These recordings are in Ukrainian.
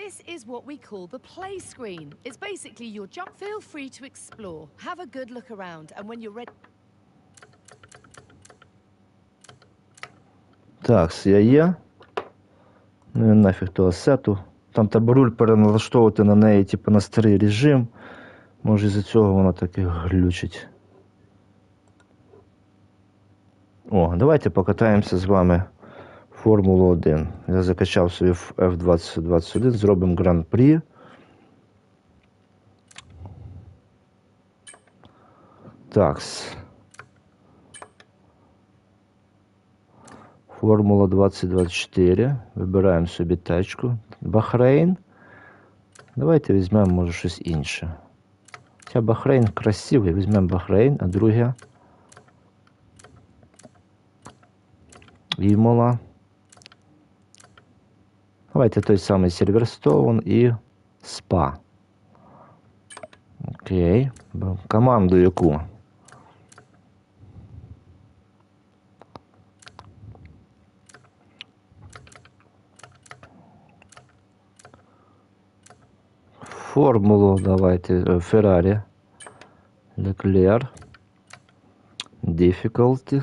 This is what we call the play screen. It's basically your jump. Feel free to explore. Have a good look around, and when you're ready. Так, я є. Ну і нафіг того сету. Там треба руль переналаштовувати на неї, типу, на старий режим. Може із-за цього воно так і глючить. О, давайте покатаємося з вами Формулу 1. Я закачав собі F2021, зробимо гран-прі. Такс. Формула 2024. Вибираємо собі тачку. Бахрейн. Давайте візьмемо, може, щось інше. Хоча Бахрейн красивий, візьмемо Бахрейн, а друге. Імола. Давайте той самий Сильверстоун і Спа. Окей. Команду яку? Формулу давайте. е, Феррарі. Леклер. Difficulty.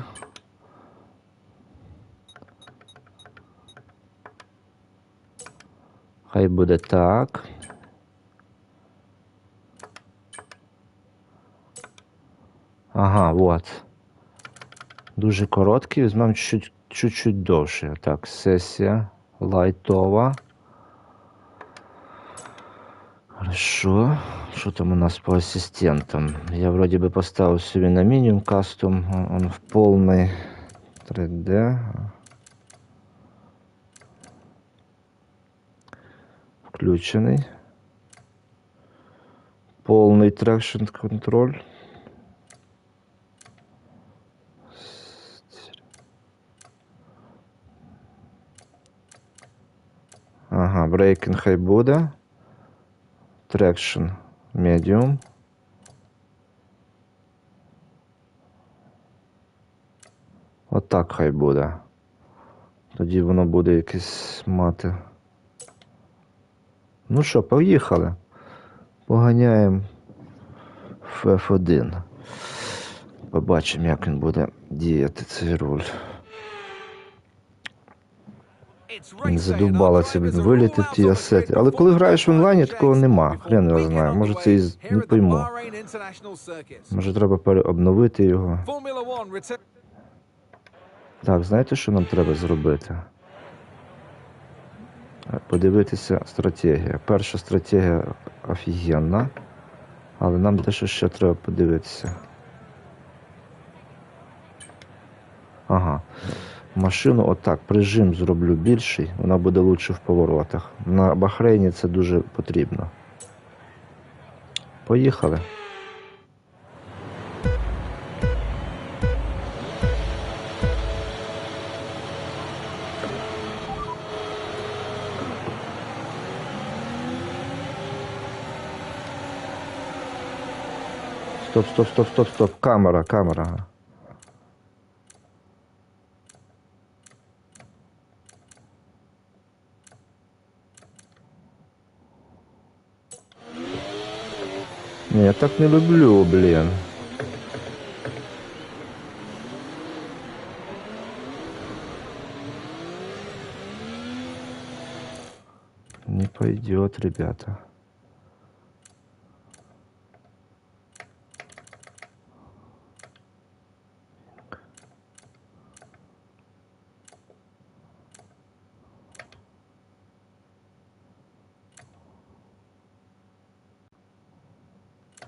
Хай буде так. Ага, вот. Дуже короткий, візьмемо чуть- чуть-чуть довше. Так, сесія лайтова. Хорошо. Що там у нас по асистентам? Я вроді би поставив собі на мінімум кастом. Он в повний 3D. Включений. Повний трекшн контроль. Ага, брейкінг хай буде. Трекшн медіум. Отак хай буде. Тоді воно буде якесь мати. Ну що, поїхали. Поганяємо в F1. Побачимо, як він буде діяти цей руль. Задовбало це він виліти в ті асети. Але коли граєш в онлайні, такого нема. Хрен його знає. Може це і не пойму. Може треба переобновити його. Так, знаєте, що нам треба зробити? Подивитися стратегія. Перша стратегія офігенна, але нам дещо ще треба подивитися. Ага. Машину отак, прижим зроблю більший, вона буде лучше в поворотах. На Бахрейні це дуже потрібно. Поїхали. Стоп, стоп, стоп, стоп, стоп. Камера, камера. Ні, я так не люблю, блін. Не пойдет, ребята.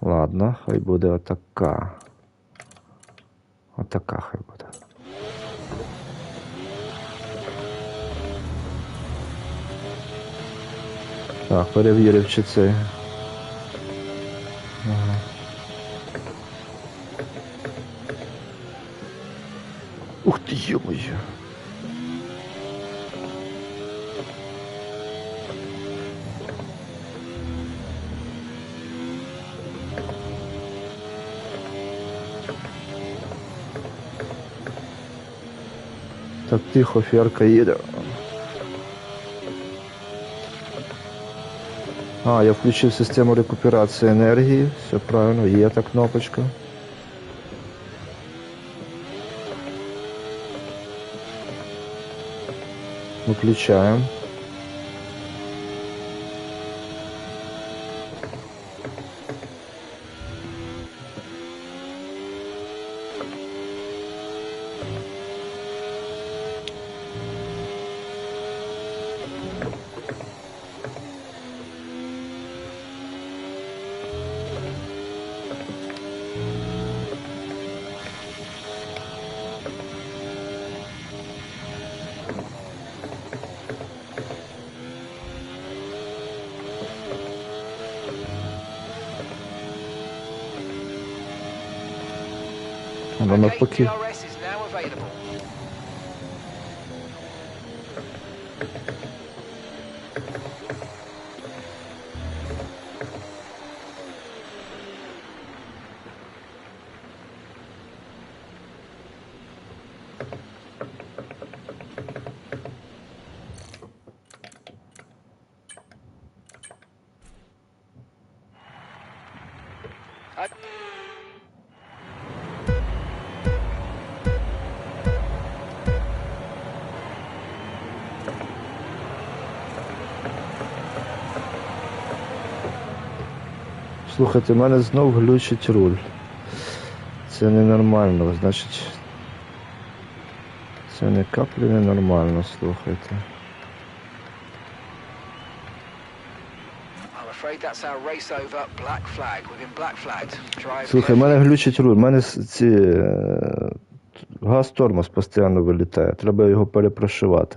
Ладно, хай буде отака. Отака хай буде. Так, перевірив, чи це. Ага. Ух ти, йо-моє. Так тихо, фіарка їде. А, я включив систему рекуперації енергії. Все правильно, є та кнопочка. Выключаем. I don't know fuck you. I... Слухайте, в мене знов глючить руль. Це ненормально, значить. Це не каплі ненормально, слухайте. Слухай, в мене глючить руль, в мене ці е, газ тормоз постійно вилітає. Треба його перепрошивати.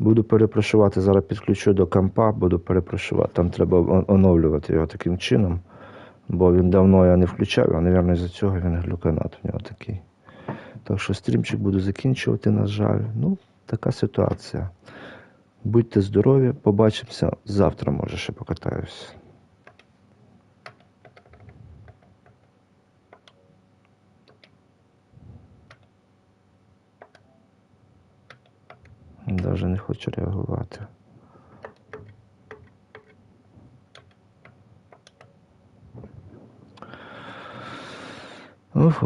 Буду перепрошувати, зараз підключу до компа, буду перепрошувати. Там треба оновлювати його таким чином, бо він давно я не включав, а, мабуть, з-за цього він глюканат у нього такий. Так що стрімчик буду закінчувати, на жаль. Ну, така ситуація. Будьте здорові, побачимося завтра, може, ще покатаюся. Даже не хочу реагувати. Ух.